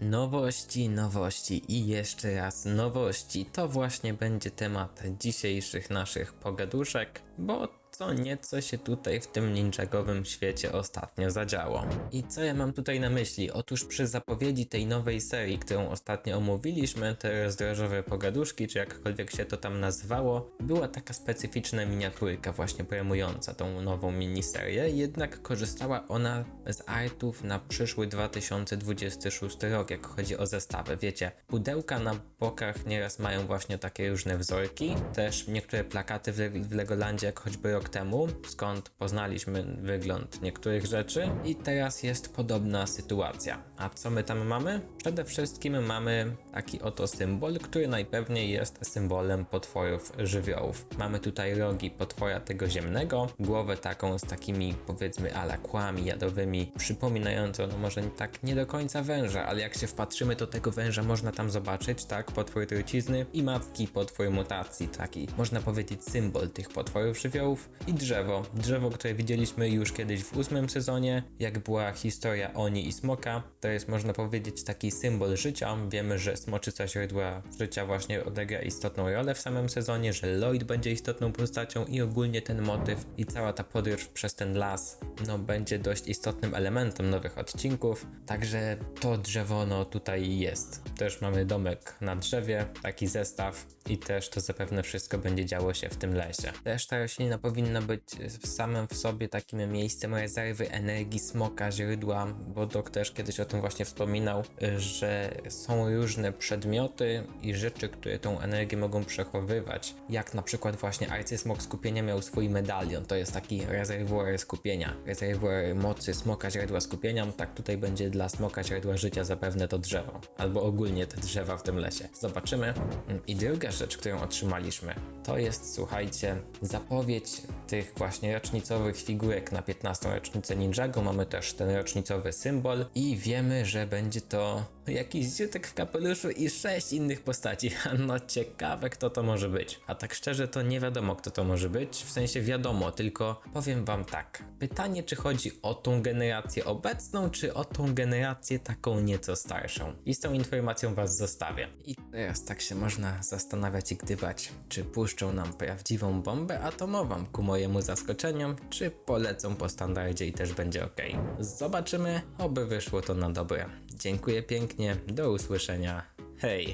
Nowości, nowości i jeszcze raz nowości. To właśnie będzie temat dzisiejszych naszych pogaduszek, bo co nieco się tutaj w tym ninjagowym świecie ostatnio zadziało. I co ja mam tutaj na myśli? Otóż przy zapowiedzi tej nowej serii, którą ostatnio omówiliśmy, te rozdrożowe pogaduszki, czy jakkolwiek się to tam nazywało, była taka specyficzna miniaturka właśnie promująca tą nową miniserię, jednak korzystała ona z artów na przyszły 2026 rok, jak chodzi o zestawę. Wiecie, pudełka na bokach nieraz mają właśnie takie różne wzorki, też niektóre plakaty w, w Legolandzie, jak choćby rok temu, skąd poznaliśmy wygląd niektórych rzeczy i teraz jest podobna sytuacja. A co my tam mamy? Przede wszystkim mamy taki oto symbol, który najpewniej jest symbolem potworów żywiołów. Mamy tutaj rogi potwora tego ziemnego, głowę taką z takimi powiedzmy ala kłami jadowymi, przypominającą no może tak nie do końca węża, ale jak się wpatrzymy to tego węża można tam zobaczyć, tak? Potwór trucizny i macki potwór mutacji, taki można powiedzieć symbol tych potworów żywiołów i drzewo. Drzewo, które widzieliśmy już kiedyś w ósmym sezonie, jak była historia Oni i Smoka. To jest można powiedzieć taki symbol życia. Wiemy, że smoczyca źródła życia właśnie odegra istotną rolę w samym sezonie, że Lloyd będzie istotną postacią i ogólnie ten motyw i cała ta podróż przez ten las no będzie dość istotnym elementem nowych odcinków. Także to drzewo no tutaj jest. Też mamy domek na drzewie, taki zestaw i też to zapewne wszystko będzie działo się w tym lesie. Też ta roślina powinna być w samym w sobie takim miejscem rezerwy energii smoka źródła, bo Dok też kiedyś o tym właśnie wspominał, że są różne przedmioty i rzeczy, które tą energię mogą przechowywać. Jak na przykład właśnie arcysmok skupienia miał swój medalion, to jest taki rezerwuar skupienia, rezerwuar mocy smoka źródła skupienia, tak tutaj będzie dla smoka źródła życia zapewne to drzewo, albo ogólnie te drzewa w tym lesie. Zobaczymy. I druga którą otrzymaliśmy, to jest, słuchajcie, zapowiedź tych właśnie rocznicowych figurek na 15. rocznicę Ninjago. Mamy też ten rocznicowy symbol i wiemy, że będzie to jakiś ziutek w kapeluszu i sześć innych postaci. No ciekawe, kto to może być. A tak szczerze, to nie wiadomo, kto to może być. W sensie wiadomo, tylko powiem wam tak. Pytanie, czy chodzi o tą generację obecną, czy o tą generację taką nieco starszą. I z tą informacją was zostawię. I teraz tak się można zastanawiać i gdybać, czy puszczą nam prawdziwą bombę atomową ku mojemu zaskoczeniu, czy polecą po standardzie i też będzie ok. Zobaczymy, oby wyszło to na dobre. Dziękuję pięknie, do usłyszenia. Hej!